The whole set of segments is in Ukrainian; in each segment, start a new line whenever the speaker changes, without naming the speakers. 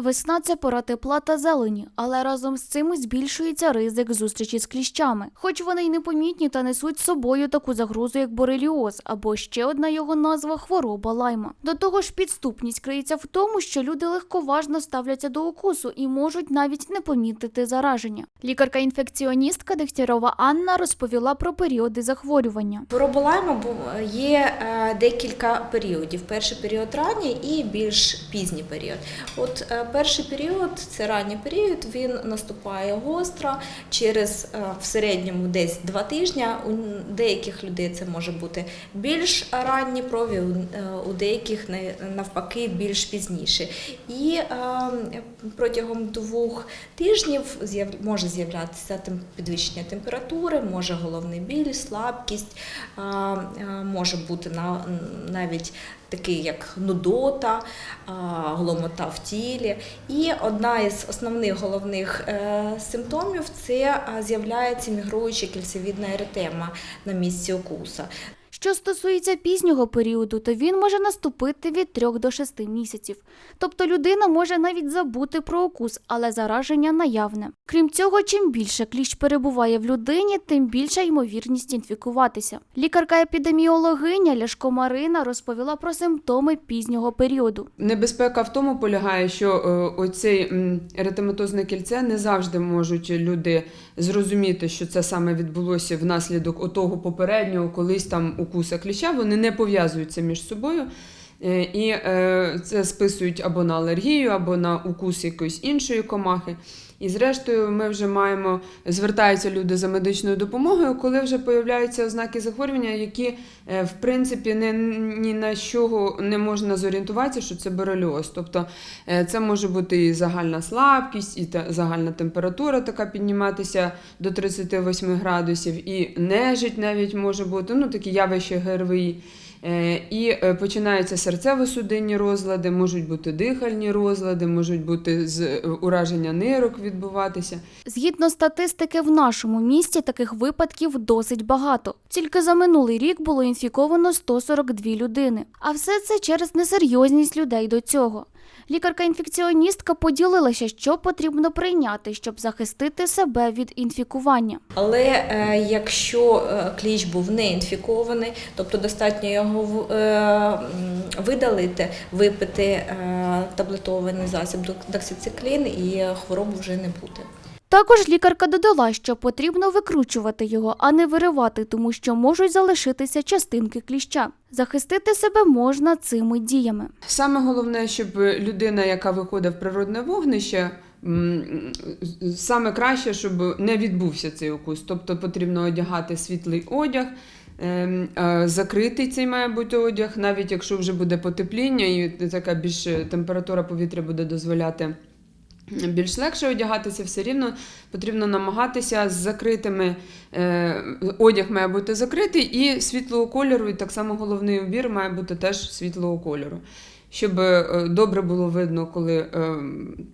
Весна це пора тепла та зелені, але разом з цим збільшується ризик зустрічі з кліщами. Хоч вони й непомітні та несуть з собою таку загрозу, як бореліоз, або ще одна його назва хвороба лайма. До того ж, підступність криється в тому, що люди легковажно ставляться до укусу і можуть навіть не помітити зараження. Лікарка-інфекціоністка Дегтярова Анна розповіла про періоди захворювання.
Хвороба Лайма є е, декілька періодів. Перший період ранній і більш пізній період. От е, перший період, це ранній період, він наступає гостро через е, в середньому десь два тижні. У деяких людей це може бути більш ранні прові, у- е, деяких навпаки більш пізніше. І е, протягом двох тижнів може з'являтися підвищення температури, може головний біль, слабкість, може бути навіть такий як нудота, гломота в тілі. І одна із основних головних е, симптомів це з'являється мігруюча кільцевідна еретема на місці укуса.
Що стосується пізнього періоду, то він може наступити від 3 до 6 місяців. Тобто людина може навіть забути про укус, але зараження наявне. Крім цього, чим більше кліщ перебуває в людині, тим більша ймовірність інфікуватися. Лікарка-епідеміологиня Ляшко Марина розповіла про симптоми пізнього періоду.
Небезпека в тому полягає, що е, оцей еретематозне кільце не завжди можуть люди зрозуміти, що це саме відбулося внаслідок отого попереднього, колись там укуса кліща. Вони не пов'язуються між собою. Е, І е, це списують або на алергію, або на укус якоїсь іншої комахи. І зрештою, ми вже маємо звертаються люди за медичною допомогою, коли вже появляються ознаки захворювання, які е, в принципі не, ні на що не можна зорієнтуватися, що це бореліоз. Тобто це може бути і загальна слабкість, і та, загальна температура така підніматися до 38 градусів, і нежить навіть може бути, ну такі явища ГРВІ. Е, І е, починаються серцево-судинні розлади, можуть бути дихальні розлади, можуть бути з е, ураження нирок відбуватися.
Згідно статистики, в нашому місті таких випадків досить багато. Тільки за минулий рік було інфіковано 142 людини. А все це через несерйозність людей до цього. Лікарка-інфекціоністка поділилася, що потрібно прийняти, щоб захистити себе від інфікування.
Але е, якщо кліч кліщ був не інфікований, тобто достатньо його е, видалити, випити е, таблетований засіб док- доксициклін і хворобу вже не буде.
Також лікарка додала, що потрібно викручувати його, а не виривати, тому що можуть залишитися частинки кліща. Захистити себе можна цими діями.
Саме головне, щоб людина, яка виходить в природне вогнище, саме краще, щоб не відбувся цей укус. Тобто потрібно одягати світлий одяг. ем, е, Закритий цей має бути одяг, навіть якщо вже буде потепління і така більш температура повітря буде дозволяти більш легше одягатися, все рівно потрібно намагатися з закритими е, одяг має бути закритий і світлого кольору, і так само головний убір має бути теж світлого кольору. Щоб е, добре було видно, коли е,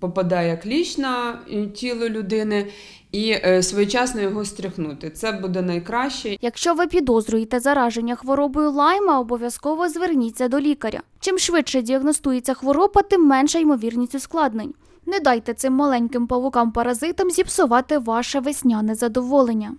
попадає кліщ на тіло людини, і своєчасно його стряхнути. Це буде найкраще.
Якщо ви підозрюєте зараження хворобою лайма, обов'язково зверніться до лікаря. Чим швидше діагностується хвороба, тим менша ймовірність ускладнень. Не дайте цим маленьким павукам-паразитам зіпсувати ваше весняне задоволення.